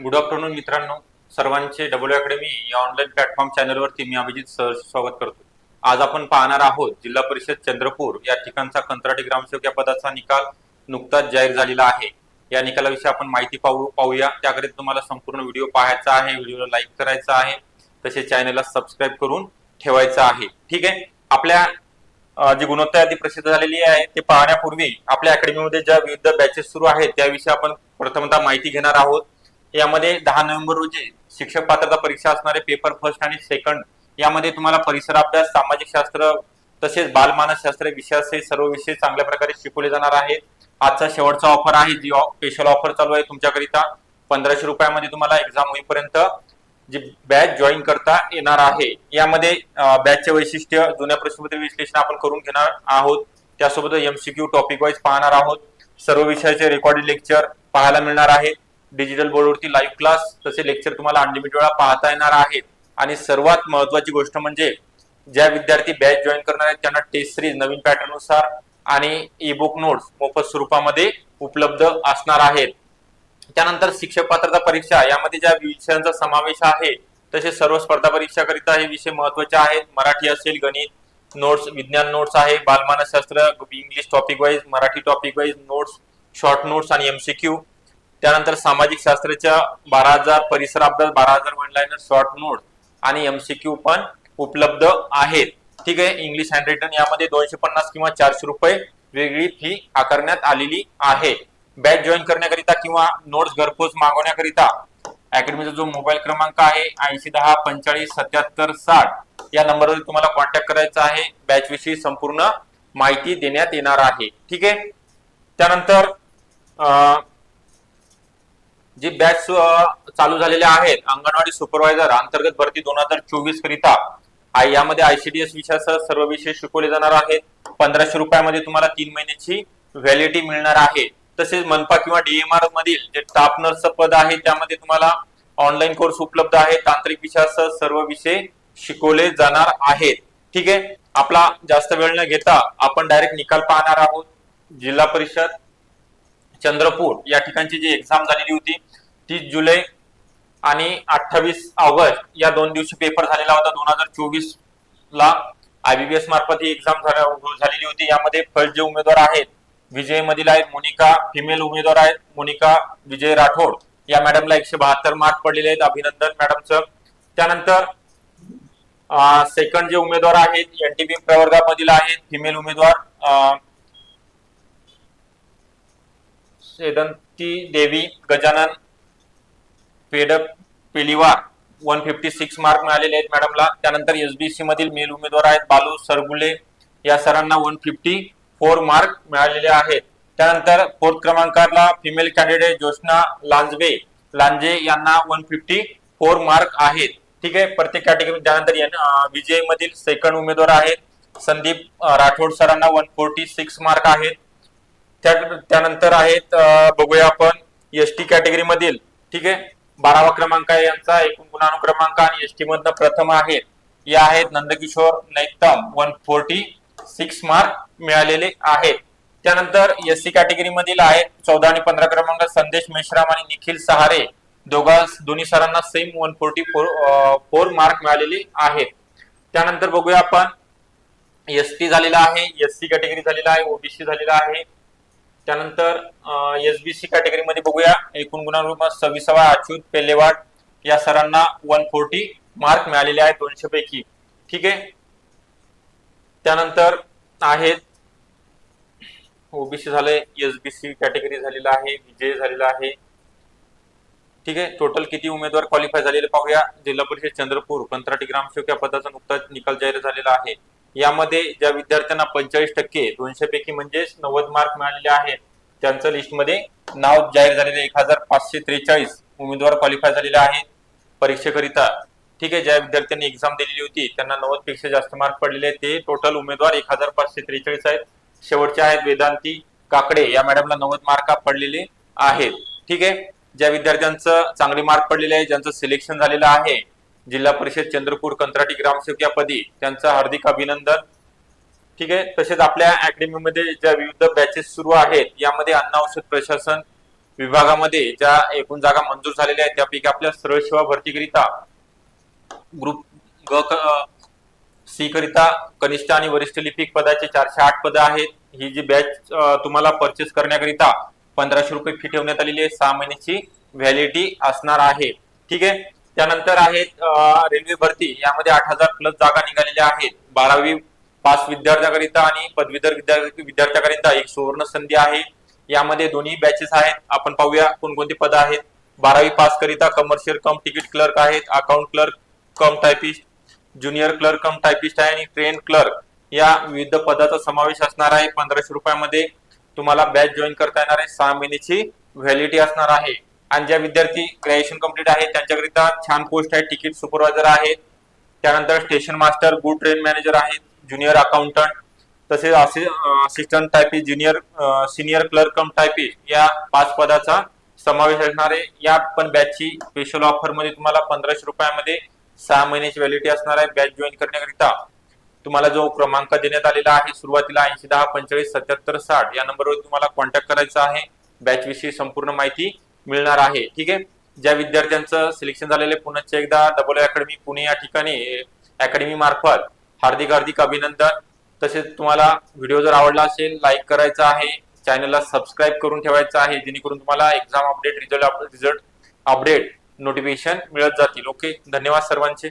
Good afternoon मित्रांनो. सर्वांचे W academy या ऑनलाईन प्लॅटफॉर्म चॅनलवरती मी अभिजित सर स्वागत करतो. आज आपण पाहणार आहोत जिल्हा परिषद चंद्रपूर. या ठिकाणचा कंत्राटी ग्रामसेवक या पदाचा निकाल नुकताच जाहीर झालेला आहे. या निकालाविषयी आपण माहिती पाहू पाहूया. त्याकरिता तुम्हाला संपूर्ण व्हिडिओ पाहायचा आहे. व्हिडिओला लाईक करायचा आहे. तसेच चॅनलला सबस्क्राईब करून ठेवायचं आहे. ठीक आहे? आपल्या जी गुणवत्ता यादी प्रसिद्ध झालेली आहे ते पाहण्यापूर्वी आपल्या अकॅडमीमध्ये ज्या विविध बॅचेस सुरू आहेत त्याविषयी आपण प्रथमतः माहिती घेणार आहोत. यामध्ये दहा नोव्हेंबर रोजी शिक्षक पात्रता परीक्षा असणारे पेपर फर्स्ट आणि सेकंड यामध्ये तुम्हाला परिसर अभ्यास सामाजिक शास्त्र तसेच बालमानसशास्त्र विषयाचे सर्व विषय चांगल्या प्रकारे शिकवले जाणार आहेत. आजचा शेवटचा ऑफर आहे जी स्पेशल ऑफर चालू आहे तुमच्याकरिता. पंधराशे रुपयामध्ये तुम्हाला एक्झाम होईपर्यंत जी बॅच जॉईन करता येणार आहे. यामध्ये बॅचचे वैशिष्ट्य जुन्या प्रश्नपत्र विश्लेषण आपण करून घेणार आहोत. त्यासोबत एमसीक्यू टॉपिक वाईज पाहणार आहोत. सर्व विषयाचे रेकॉर्डेड लेक्चर पाहायला मिळणार आहे. डिजिटल बोर्डवरती लाईव्ह क्लास तसे लेक्चर तुम्हाला अनलिमिटेड वेळा पाहता येणार आहेत. आणि सर्वात महत्वाची गोष्ट म्हणजे ज्या विद्यार्थी बॅच जॉईन करणार आहेत त्यांना टेस्ट सिरीज नवीन पॅटर्ननुसार आणि ई बुक नोट्स मोफत स्वरूपामध्ये उपलब्ध असणार आहेत. त्यानंतर शिक्षक पात्रता परीक्षा यामध्ये ज्या विषयांचा समावेश आहे तसे सर्व स्पर्धा परीक्षाकरिता हे विषय महत्त्वाचे आहेत. मराठी असेल गणित नोट्स विज्ञान नोट्स आहे बालमानसशास्त्र English topic wise Marathi topic wise notes short notes आणि एमसीक्यू त्यानंतर सामाजिक शास्त्राच्या बारा हजार परिसर अभ्यास बारा हजार वन लाईनर शॉर्ट नोट आणि एमसीक्यू पण उपलब्ध आहेत. ठीक आहे इंग्लिश हँड रिटर्न यामध्ये दोनशे पन्नास किंवा चारशे रुपये वेगळी फी आकारण्यात आलेली आहे. बॅच जॉईन करण्याकरिता किंवा नोट्स घरपोच मागवण्याकरिता अकॅडमीचा जो मोबाईल क्रमांक आहे ऐंशी दहा पंचेचाळीस सत्याहत्तर साठ या नंबरवर तुम्हाला कॉन्टॅक्ट करायचा आहे. बॅच विषयी संपूर्ण माहिती देण्यात येणार आहे. ठीक आहे? त्यानंतर अं, जी बॅच चालू झालेल्या आहेत अंगणवाडी सुपरवायझर अंतर्गत भरती दोन हजार चोवीस करिता यामध्ये आयसीडीएस विषयासह सर्व विषय शिकवले जाणार आहेत. पंधराशे रुपयामध्ये तुम्हाला तीन महिन्याची व्हॅलिडिटी मिळणार आहे. तसेच मनपा किंवा डीएमआर मधील जे स्टाफ नर्स पद आहे त्यामध्ये तुम्हाला ऑनलाईन कोर्स उपलब्ध आहे. तांत्रिक विषयासह सर्व विषय शिकवले जाणार आहेत. ठीक आहे? आपला जास्त वेळ न घेता आपण डायरेक्ट निकाल पाहणार आहोत. जिल्हा परिषद चंद्रपूर या ठिकाणची जी एक्झाम झालेली होती तीस जुलै आणि अठ्ठावीस ऑगस्ट या दोन दिवशी पेपर झालेला होता. दोन हजार चोवीस ला आयबीबीएस मार्फत ही एक्झाम झालेली होती. यामध्ये फर्स्ट जे उमेदवार आहेत विजय मधील आहेत मोनिका फिमेल उमेदवार आहेत मोनिका विजय राठोड. या मॅडमला एकशे बहात्तर मार्क पडलेले आहेत. अभिनंदन मॅडमचं त्यानंतर सेकंड जे उमेदवार आहेत एनटीबी प्रवर्गामधील आहेत फिमेल उमेदवार सेदंती Devi Gajanan पेडप Peliwar one fifty six mark मिळालेले आहेत मॅडमला त्यानंतर एसबीसी मधील मेल उमेदवार आहेत बालू सरगुले. या सरांना वन फिफ्टी फोर मार्क मिळालेले आहेत. त्यानंतर फोर्थ क्रमांकाला फिमेल कॅन्डिडेट ज्योत्ना लांजवे लांजे यांना वन फिफ्टी फोर मार्क आहेत. ठीक आहे? प्रत्येक कॅटेगरी त्यानंतर विजय मधील सेकंड उमेदवार आहेत. संदीप राठोड सरांना वन फोर्टी सिक्स मार्क आहेत. त्या- त्यानंतर आहेत बघूया आपण एस टी कॅटेगरी मधील. ठीक आहे? बारावा क्रमांक आहे यांचा एकूण गुणानुक्रमांक आणि एस टी मधनं प्रथम आहेत या आहेत Nandkishor Naitam one forty six mark मिळालेले आहेत. त्यानंतर एस सी कॅटेगरी मधील आहेत चौदा आणि पंधरा क्रमांक संदेश मेश्राम आणि निखिल सहारे. दोघा दोन्ही सरांना same one forty four four mark मिळालेले आहेत. त्यानंतर बघूया आपण. एस टी झालेला आहे एस सी कॅटेगरी झालेला आहे ओबीसी झालेला आहे त्यानंतर एस बी सी कॅटेगरी मध्ये बघूया. एकूण गुणांक सव्वीसावा अच्युत पेलेवाड या सरांना वन फोर्टी मार्क मिळालेले आहेत दोनशे पैकी ठीक आहे? त्यानंतर आहेत ओबीसी झाले एसबीसी कॅटेगरी झालेला आहे विजय झालेला आहे. ठीक आहे? टोटल किती उमेदवार क्वालिफाय झालेले पाहूया. जिल्हा परिषद चंद्रपूर कंत्राटी ग्रामसेवक या पदाचा नुकताच निकाल जाहीर झालेला आहे. यामध्ये ज्या विद्यार्थ्यांना पंचेचाळीस टक्के दोनशे पैकी म्हणजेच नव्वद मार्क मिळालेले आहेत त्यांचं लिस्टमध्ये नाव जाहीर झालेले एक हजार पाचशे त्रेचाळीस उमेदवार क्वालिफाय झालेले आहेत परीक्षेकरिता. ठीक आहे ज्या विद्यार्थ्यांनी एक्झाम दिलेली होती त्यांना नव्वदपेक्षा जास्त मार्क पडलेले आहेत. ते टोटल उमेदवार एक हजार पाचशे त्रेचाळीस आहेत. शेवटचे आहेत वेदांती काकडे. या मॅडमला नव्वद मार्क पडलेले आहेत. ठीक आहे ज्या विद्यार्थ्यांचं चांगले मार्क पडलेले आहे ज्यांचं सिलेक्शन झालेलं आहे जिल्हा परिषद चंद्रपूर कंत्राटी ग्रामसेवक या पदी त्यांचं हार्दिक अभिनंदन. ठीक आहे? तसेच आपल्या अकॅडमीमध्ये ज्या विविध बॅचेस सुरू आहेत यामध्ये अन्न औषध प्रशासन विभागामध्ये ज्या एकूण जागा मंजूर झालेल्या आहेत त्यापैकी आपल्या सरळ सेवा भरतीकरिता ग्रुप ग सी करिता कनिष्ठ आणि वरिष्ठ लिपिक पदाचे चारशे आठ पदं आहेत. ही जी बॅच तुम्हाला परचेस करण्याकरिता पंधराशे रुपये फी ठेवण्यात आलेली आहे. सहा महिन्याची व्हॅलिडिटी असणार आहे. ठीक आहे? त्यानंतर आहेत रेल्वे भरती. यामध्ये आठ हजार प्लस जागा निघालेल्या आहेत. बारावी पास विद्यार्थ्याकरिता आणि पदवीधर विद्यार्थी विद्यार्थ्याकरिता एक सुवर्ण संधी आहे. यामध्ये दोन्ही बॅचेस आहेत. आपण पाहूया कोणकोणती पद आहेत. बारावी पास करिता कमर्शियल कम तिकीट क्लर्क आहेत account clerk cum typist junior clerk cum typist आहे आणि ट्रेन क्लर्क या विविध पदाचा समावेश असणार आहे. पंधराशे रुपयामध्ये तुम्हाला बॅच जॉईन करता येणार आहे. सहा महिन्याची व्हॅलिडिटी असणार आहे. आणि ज्या विद्यार्थी ग्रॅज्युएशन कंप्लीट आहे त्यांच्याकरिता छान पोस्ट आहे तिकीट सुपरवायझर आहेत. त्यानंतर station master good train manager आहेत ज्युनियर अकाउंटंट तसेच assistant typist junior senior clerk cum typist या पाच पदाचा समावेश असणारे या पण बॅचची स्पेशल ऑफरमध्ये तुम्हाला पंधराशे रुपयामध्ये सहा महिन्याची व्हॅलिडिटी असणार आहे. बॅच जॉईन करण्याकरिता तुम्हाला जो क्रमांक देण्यात आलेला आहे सुरुवातीला ऐंशी दहा पंचेचाळीस सत्याहत्तर साठ या नंबरवर तुम्हाला कॉन्टॅक्ट करायचा आहे. बॅच विषयी संपूर्ण माहिती मिळणार आहे. ठीक आहे? ज्या विद्यार्थ्यांचं सिलेक्शन झालेले पुन्हा एकदा डबल अकॅडमी पुणे या ठिकाणी अकॅडमी मार्फत हार्दिक हार्दिक अभिनंदन. तसेच तुम्हाला व्हिडिओ जर आवडला असेल लाईक करायचा आहे चॅनलला सबस्क्राईब करून ठेवायचं आहे जेणेकरून तुम्हाला exam update result result update notification मिळत जातील. ओके धन्यवाद सर्वांचे.